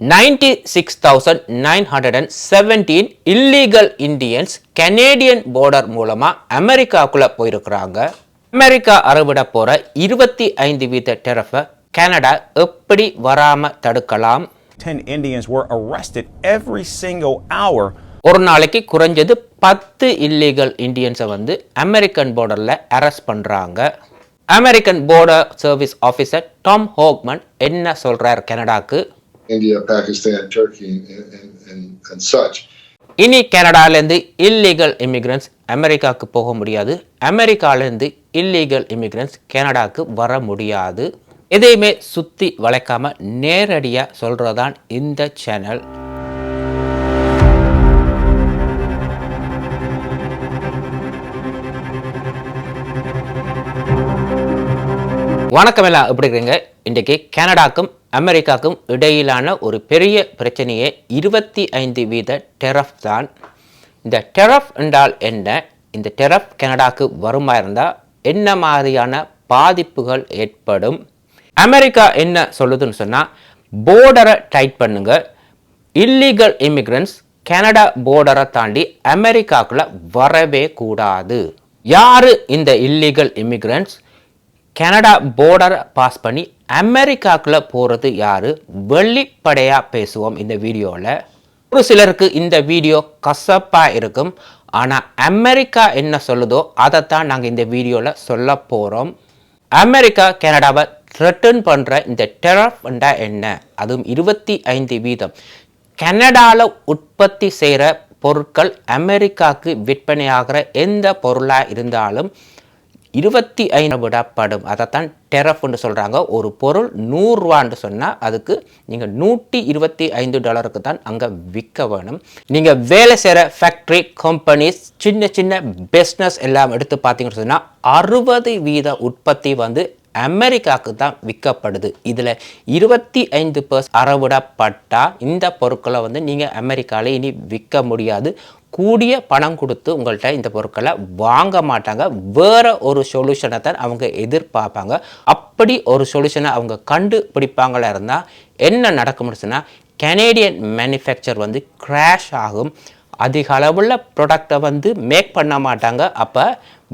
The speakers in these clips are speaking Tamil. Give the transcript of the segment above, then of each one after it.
96,917 இல்லீகல் இந்தியன்ஸ் கனேடியன் பார்டர் மூலமா அமெரிக்காக்குள்ள போயிருக்கிறாங்க. அமெரிக்கா அறவிட போற இருபத்தி ஐந்து வீத டெரஃபை கனடா எப்படி வராம தடுக்கலாம்? 10 Indians were arrested every single hour. ஒரு நாளைக்கு குறைஞ்சது பத்து இல்லீகல் இந்தியன்ஸை வந்து அமெரிக்கன் பார்டரில் அரெஸ்ட் பண்ணுறாங்க American border service officer Tom Homan என்ன சொல்கிறார் கனடாக்கு? India, Pakistan, Turkey, and, and, and, such. இனி கனடாலேருந்து இல்லீகல் இமிக்ரன்ஸ் அமெரிக்காவுக்கு போக முடியாது. அமெரிக்காலேருந்து இல்லீகல் இமிக்ரன்ஸ் கனடாவுக்கு வர முடியாது. எதையுமே சுற்றி வளைக்காம நேரடியாக சொல்கிறதான் இந்த சேனல் வணக்கம் எல்லாம். எப்படி இருக்கிறீங்க இன்றைக்கு கனடாக்கும் அமெரிக்காக்கும் இடையிலான ஒரு பெரிய பிரச்சனையே இருபத்தி ஐந்து வீத டெரஃப் தான். இந்த டெரஃப் என்றால் என்ன? இந்த டெரஃப் கனடாக்கு வருமா இருந்தால் என்ன மாதிரியான பாதிப்புகள் ஏற்படும்? அமெரிக்கா என்ன சொல்லுதுன்னு சொன்னால் போர்டரை டைட் பண்ணுங்க. இல்லீகல் இமிக்ரன்ஸ் கனடா போர்டரை தாண்டி அமெரிக்காக்குள்ள வரவே கூடாது. யார் இந்த இல்லீகல் இமிக்ரன்ஸ் கனடா போர்டரை பாஸ் பண்ணி அமெரிக்காக்குள்ள போகிறது யார்? வெளிப்படையாக பேசுவோம் இந்த வீடியோவில் ஒரு சிலருக்கு இந்த வீடியோ கசப்பாக இருக்கும். ஆனால் அமெரிக்கா என்ன சொல்லுதோ அதைத்தான் நாங்கள் இந்த வீடியோவில் சொல்ல போகிறோம் அமெரிக்கா கனடாவை த்ரெட்டன் பண்ணுற இந்த டெரஃப்ண்டா என்ன? அதுவும் இருபத்தி ஐந்து வீதம். கனடாவில் உற்பத்தி செய்கிற பொருட்கள் அமெரிக்காவுக்கு விற்பனையாகிற எந்த பொருளாக இருந்தாலும் இருபத்தி ஐந்து விடப்படும். அதைத்தான் டெரஃப்னு சொல்கிறாங்க ஒரு பொருள் நூறுரூவான்னு சொன்னால் அதுக்கு நீங்கள் நூற்றி இருபத்தி ஐந்து டாலருக்கு தான் அங்கே விற்க வேணும். நீங்கள் வேலை செய்கிற ஃபேக்ட்ரி கம்பெனிஸ் சின்ன சின்ன பிஸ்னஸ் எல்லாம் எடுத்து பார்த்தீங்கன்னு சொன்னால் அறுபது வீத உற்பத்தி வந்து அமெரிக்காவுக்கு தான் விற்கப்படுது. இதில் இருபத்தி ஐந்து பர்ஸ் அறவிடப்பட்டால் இந்த பொருட்களை வந்து நீங்கள் அமெரிக்காவில் இனி விற்க முடியாது. கூடிய பணம் கொடுத்து உங்கள்கிட்ட இந்த பொருட்களை வாங்க மாட்டாங்க. வேற ஒரு சொல்யூஷனை தான் அவங்க எதிர்பார்ப்பாங்க. அப்படி ஒரு சொல்யூஷனை அவங்க கண்டுபிடிப்பாங்களா இருந்தால் என்ன நடக்கும்னு சொன்னால் கனேடியன் மேனுஃபேக்சர் வந்து கிராஷ் ஆகும். அதிக அளவில் ப்ராடக்டை வந்து மேக் பண்ண மாட்டாங்க. அப்போ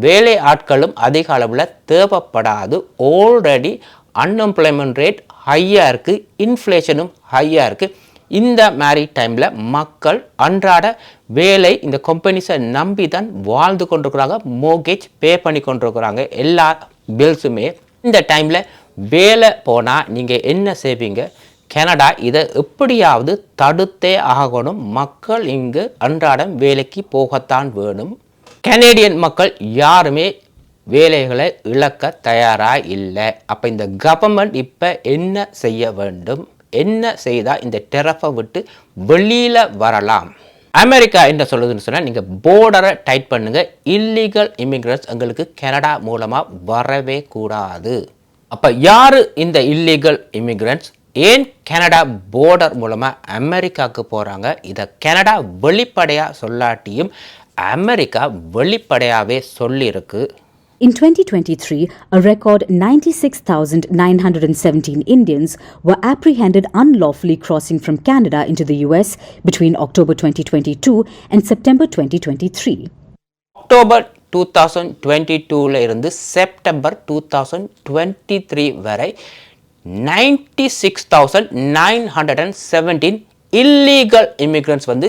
வேலை ஆட்களும் அதிக அளவில் தேவைப்படாது. ஆல்ரெடி அன்எம்ப்ளாய்மெண்ட் ரேட் ஹையாக இருக்குது இன்ஃப்ளேஷனும் ஹையாக இருக்குது இந்த மாதிரி டைமில் மக்கள் அன்றாட வேலை இந்த கம்பெனிஸை நம்பி தான் வாழ்ந்து கொண்டிருக்கிறாங்க மோகேஜ் பே பண்ணி கொண்டிருக்கிறாங்க எல்லா பில்ஸுமே இந்த டைமில் வேலை போனால் நீங்கள் என்ன செய்வீங்க? கனடா இதை எப்படியாவது தடுத்தே ஆகணும். மக்கள் இங்கு அன்றாடம் வேலைக்கு போகத்தான் வேணும். கனேடியன் மக்கள் யாருமே வேலைகளை இழக்க தயாராக இல்லை. அப்போ இந்த கவர்மெண்ட் இப்போ என்ன செய்ய வேண்டும்? என்ன செய்தால் இந்த டெரஃபை விட்டு வெளியில் வரலாம்? அமெரிக்கா என்ன சொல்லுதுன்னு சொன்னால் நீங்கள் போர்டரை டைட் பண்ணுங்கள் இல்லீகல் இமிக்ரெண்ட்ஸ் எங்களுக்கு கனடா மூலமாக வரவே கூடாது. அப்போ யார் இந்த இல்லீகல் இமிக்ரெண்ட்ஸ் ஏன் கனடா போர்டர் மூலமாக அமெரிக்காவுக்கு போகிறாங்க இதை கனடா வெளிப்படையாக சொல்லாட்டியும் அமெரிக்கா வெளிப்படையாகவே சொல்லியிருக்கு In 2023, a record 96,917 Indians were apprehended unlawfully crossing from Canada into the US between October 2022 and September 2023. October two thousand twenty டூவில் இருந்து September two thousand twenty three வரை ninety six thousand nine hundred and seventeen illegal immigrants வந்து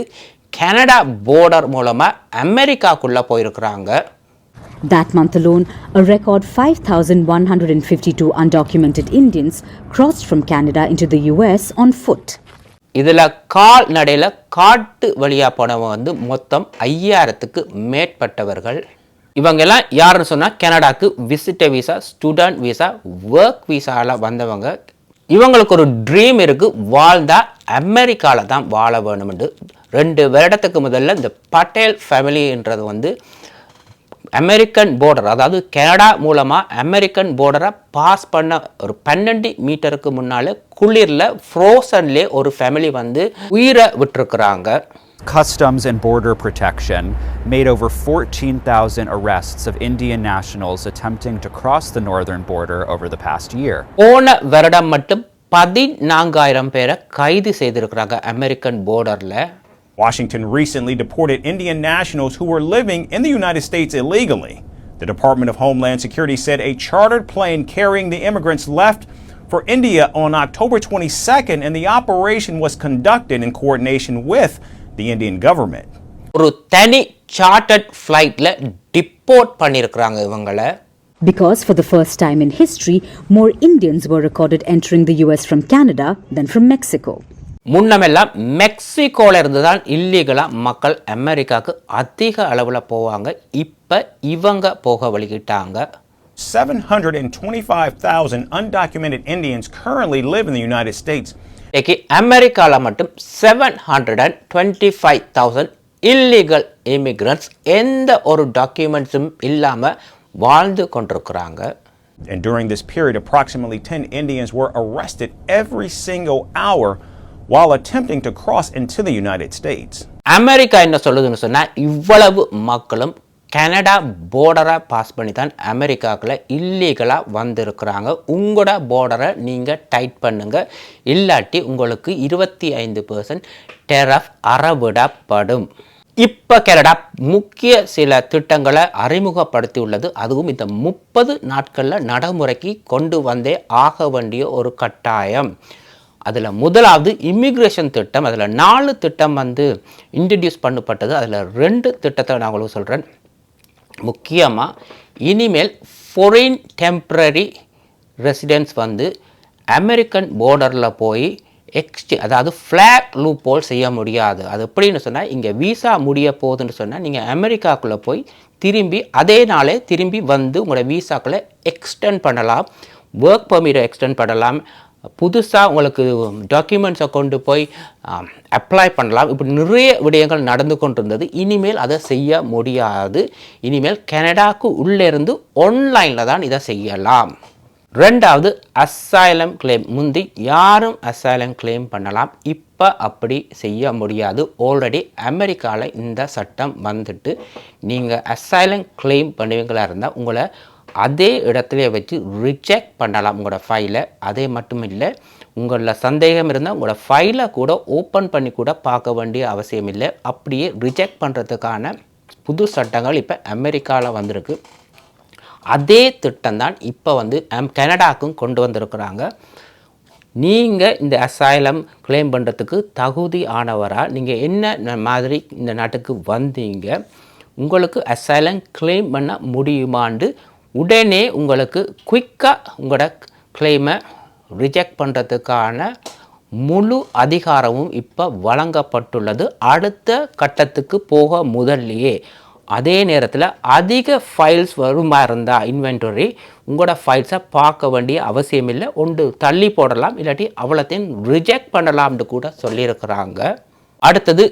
கனடா போர்டர் மூலமாக அமெரிக்காக்குள்ளே போயிருக்கிறாங்க That month alone, a record 5,152 undocumented Indians crossed from Canada into the US on foot. இதில் கால்நடையில் காட்டு வழியாக போனவங்க வந்து மொத்தம் ஐயாயிரத்துக்கு மேற்பட்டவர்கள். இவங்கெல்லாம் யாருன்னு சொன்னால் கனடாக்கு visitor visa student visa work விசாவில் வந்தவங்க. இவங்களுக்கு ஒரு ட்ரீம் இருக்குது வாழ்ந்தால் அமெரிக்காவில் தான் வாழ வேணும்னு. ரெண்டு வருடத்துக்கு முதல்ல இந்த பட்டேல் ஃபேமிலின்றது வந்து அமெரிக்கன் போர்டர் அதாவது கனடா மூலமாக அமெரிக்கன் போர்டரை பாஸ் பண்ண ஒரு பன்னெண்டு மீட்டருக்கு முன்னால் குளிரில் ஃப்ரோசன்லேயே ஒரு ஃபேமிலி வந்து உயிரை விட்டுருக்குறாங்க Customs and Border Protection made over 14,000 arrests of Indian nationals attempting to cross the northern border over the past year. போன வருடம் மட்டும் பதினான்காயிரம் பேரை கைது செய்திருக்கிறாங்க அமெரிக்கன் போர்டரில் Washington recently deported Indian nationals who were living in the United States illegally. The Department of Homeland Security said a chartered plane carrying the immigrants left for India on October 22nd, and the operation was conducted in coordination with the Indian government. ஒரு தனி சார்ட்டர்ட் ஃப்ளைட்டில் டிப்போர்ட் பண்ணியிருக்கிறாங்க இவங்களை Because for the first time in history, more Indians were recorded entering the US from Canada than from Mexico. முன்னமெல்லாம் மெக்சிகோல இருந்து தான் இல்லீகலாக மக்கள் அமெரிக்காவுக்கு அதிக அளவில் போவாங்க. இப்போ இவங்க போக வழிகிட்டாங்க. 725,000 undocumented Indians currently live in the United States. இன்னைக்கு அமெரிக்காவில் மட்டும் seven hundred and twenty five thousand illegal immigrants எந்த ஒரு டாக்குமெண்ட்ஸும் இல்லாமல் வாழ்ந்து கொண்டிருக்கிறாங்க. And during this period, approximately 10 Indians were arrested every single hour while attempting to cross into the United States. America என்ன சொல்லுதுன்னு சொன்னால் இவ்வளவு மக்களும் கனடா போர்டரை பாஸ் பண்ணி தான் அமெரிக்காக்குள்ள இல்லீகலாக வந்திருக்கிறாங்க. உங்களோட போர்டரை நீங்கள் டைட் பண்ணுங்கள் இல்லாட்டி உங்களுக்கு இருபத்தி ஐந்து பர்சன்ட் டெரஃப் அறவிடப்படும். இப்போ கனடா முக்கிய சில திட்டங்களை அறிமுகப்படுத்தி உள்ளது அதுவும் இந்த முப்பது நாட்களில் நடைமுறைக்கு கொண்டு வந்தே ஆக வேண்டிய ஒரு கட்டாயம். அதில் முதலாவது இமிக்ரேஷன் திட்டம் அதில் நாலு திட்டம் வந்து இன்ட்ரடியூஸ் பண்ணப்பட்டது. அதில் ரெண்டு திட்டத்தை நான் உங்களுக்கு சொல்கிறேன் முக்கியமாக இனிமேல் ஃபொரின் டெம்ப்ரரி ரெசிடென்ஸ் வந்து அமெரிக்கன் போர்டரில் போய் எக்ஸ்சே அதாவது ஃப்ளாக் லூப் போல் செய்ய முடியாது. அது எப்படின்னு சொன்னால் இங்கே விசா முடிய போகுதுன்னு சொன்னால் நீங்கள் அமெரிக்காக்குள்ளே போய் திரும்பி அதே நாளே திரும்பி வந்து உங்களோட விசாக்குள்ளே எக்ஸ்டெண்ட் பண்ணலாம். ஒர்க் பர்மிட்டை எக்ஸ்டெண்ட் பண்ணலாம். புதுசாக உங்களுக்கு டாக்குமெண்ட்ஸை கொண்டு போய் அப்ளை பண்ணலாம். இப்படி நிறைய விடயங்கள் நடந்து கொண்டிருந்தது. இனிமேல் அதை செய்ய முடியாது. இனிமேல் கனடாக்கு உள்ளே இருந்து ஆன்லைனில் தான் இதை செய்யலாம். ரெண்டாவது அசைலம் கிளைம் முந்தி யாரும் அசைலம் கிளைம் பண்ணலாம். இப்போ அப்படி செய்ய முடியாது. ஆல்ரெடி அமெரிக்காவில் இந்த சட்டம் வந்துட்டு நீங்கள் அசைலம் கிளைம் பண்ணுவீங்களா இருந்தால் உங்களை அதே இடத்துல வச்சு ரிஜெக்ட் பண்ணலாம் உங்களோட ஃபைலை அதே மட்டும் இல்லை உங்களில் சந்தேகம் இருந்தால் உங்களோட ஃபைலை கூட ஓப்பன் பண்ணி கூட பார்க்க வேண்டிய அவசியம் இல்லை. அப்படியே ரிஜெக்ட் பண்ணுறதுக்கான புது சட்டங்கள் இப்போ அமெரிக்காவில் வந்திருக்கு. அதே திட்டம் தான் இப்போ வந்து கனடாக்கும் கொண்டு வந்திருக்கிறாங்க. நீங்கள் இந்த அசைலம் கிளைம் பண்ணுறதுக்கு தகுதி ஆனவராக நீங்கள் என்ன மாதிரி இந்த நாட்டுக்கு வந்தீங்க உங்களுக்கு அசைலம் கிளைம் பண்ண முடியுமாண்டு உடனே உங்களுக்கு குயிக்காக உங்களோட கிளைமை ரிஜெக்ட் பண்ணுறதுக்கான முழு அதிகாரமும் இப்போ வழங்கப்பட்டுள்ளது. அடுத்த கட்டத்துக்கு போக முதல்லையே அதே நேரத்தில் அதிக ஃபைல்ஸ் வருமா இருந்தால் இன்வென்டரி உங்களோட ஃபைல்ஸை பார்க்க வேண்டிய அவசியம் இல்லை. ஒன்று தள்ளி போடலாம். இல்லாட்டி அவ்வளோத்தையும் ரிஜெக்ட் பண்ணலாம்னு கூட சொல்லியிருக்கிறாங்க. அடுத்தது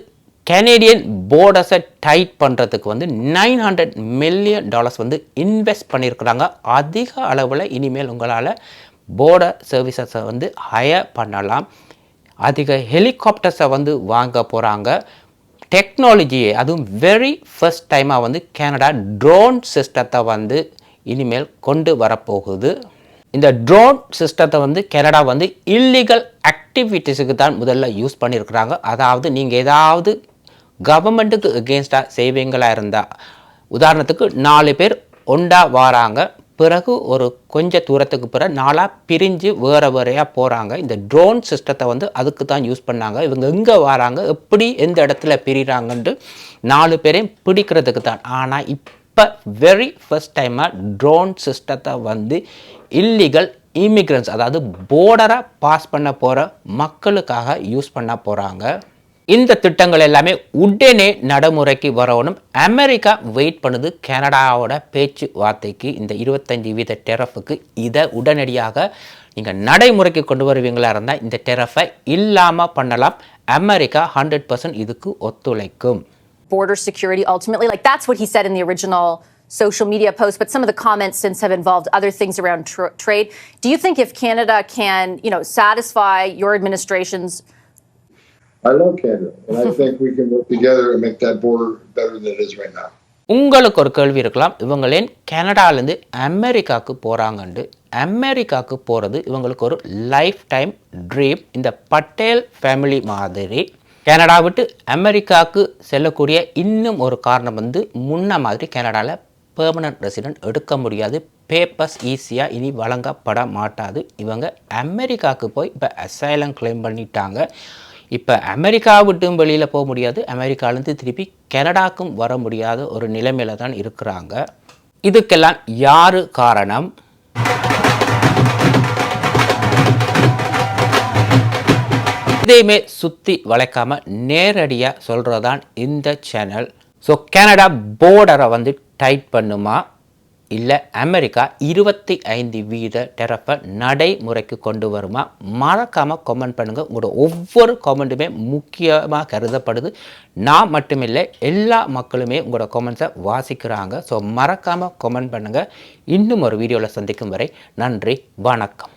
கனேடியன் போர்டர்ஸை டைட் பண்ணுறதுக்கு வந்து நைன் ஹண்ட்ரட் மில்லியன் டாலர்ஸ் வந்து இன்வெஸ்ட் பண்ணியிருக்கிறாங்க அதிக அளவில் இனிமேல் உங்களால் போர்டர் சர்வீசஸை வந்து ஹயர் பண்ணலாம். அதிக ஹெலிகாப்டர்ஸை வந்து வாங்க போகிறாங்க டெக்னாலஜியை அதுவும் வெரி ஃபர்ஸ்ட் டைமாக வந்து கேனடா ட்ரோன் சிஸ்டத்தை வந்து இனிமேல் கொண்டு வரப்போகுது. இந்த ட்ரோன் சிஸ்டத்தை வந்து கனடா வந்து இல்லீகல் ஆக்டிவிட்டீஸுக்கு தான் முதல்ல யூஸ் பண்ணியிருக்கிறாங்க அதாவது நீங்கள் ஏதாவது கவர்மெண்ட்டுக்கு எகேன்ஸ்டாக செய்வீங்களா இருந்தால் உதாரணத்துக்கு நாலு பேர் ஒண்டா வாராங்க பிறகு ஒரு கொஞ்ச தூரத்துக்கு பிறகு நாளாக பிரிஞ்சு வேறு வேறையாக போகிறாங்க இந்த ட்ரோன் சிஸ்டத்தை வந்து அதுக்கு தான் யூஸ் பண்ணாங்க. இவங்க எங்கே வராங்க எப்படி எந்த இடத்துல பிரிகிறாங்கன்ட்டு நாலு பேரையும் பிடிக்கிறதுக்கு தான். ஆனால் இப்போ வெரி ஃபர்ஸ்ட் டைமாக ட்ரோன் சிஸ்டத்தை வந்து இல்லீகல் இமிக்ரன்ஸ் அதாவது போர்டராக பாஸ் பண்ண போகிற மக்களுக்காக யூஸ் பண்ண போகிறாங்க இந்த திட்டங்கள் எல்லாமே உடனே நடைமுறைக்கு வரணும் அமெரிக்கா வெயிட் பண்ணுது கனடாவோட பேச்சுவார்த்தைக்கு இந்த இருபத்தஞ்சி வீத டெரஃபுக்கு இதை உடனடியாக நீங்கள் நடைமுறைக்கு கொண்டு வருவீங்களா இருந்தால் இந்த டெரஃபை இல்லாமல் பண்ணலாம் அமெரிக்கா ஹண்ட்ரட் பர்சன்ட் இதுக்கு ஒத்துழைக்கும் border security ultimately. Like that's what he said in the original social media post, but some of the comments since have involved other things around tr- trade. Do you think if Canada can, you know, satisfy your administration's I love Canada, and I think we can work together and make that border better than it is right now. உங்களுக்கு ஒரு கேள்வி இருக்கலாம். இவங்களேன் கனடாலேருந்து அமெரிக்காவுக்கு போகிறாங்கண்டு அமெரிக்காவுக்கு போகிறது இவங்களுக்கு ஒரு லைஃப் டைம் ட்ரீம் இந்த பட்டேல் ஃபேமிலி மாதிரி கனடா விட்டு அமெரிக்காவுக்கு செல்லக்கூடிய இன்னும் ஒரு காரணம் வந்து முன்ன மாதிரி கனடாவில் பெர்மனன்ட் ரெசிடென்ட் எடுக்க முடியாது. பேப்பர்ஸ் ஈஸியாக இனி வழங்கப்பட மாட்டாது. இவங்க அமெரிக்காவுக்கு போய் இப்போ அசைலம் கிளைம் பண்ணிட்டாங்க. இப்போ அமெரிக்கா விட்டும் வெளியில் போக முடியாது. அமெரிக்காலேருந்து திருப்பி கனடாக்கும் வர முடியாத ஒரு நிலைமையில் தான் இருக்கிறாங்க. இதுக்கெல்லாம் யார் காரணம்? இதையுமே சுற்றி வளைக்காம நேரடியாக சொல்கிறதான் இந்த சேனல் ஸோ கனடா போர்டரை வந்து டைட் பண்ணுமா? இல்லை அமெரிக்கா இருபத்தி ஐந்து வீத டெரப்பை நடைமுறைக்கு கொண்டு வருமா? மறக்காமல் கமெண்ட் பண்ணுங்கள் உங்களோட ஒவ்வொரு கமெண்ட்டுமே முக்கியமாக கருதப்படுது. நான் மட்டுமில்லை எல்லா மக்களுமே உங்களோட கமெண்ட்ஸை வாசிக்கிறாங்க. ஸோ மறக்காமல் கமெண்ட் பண்ணுங்கள் இன்னும் ஒரு வீடியோவில் சந்திக்கும் வரை நன்றி வணக்கம்.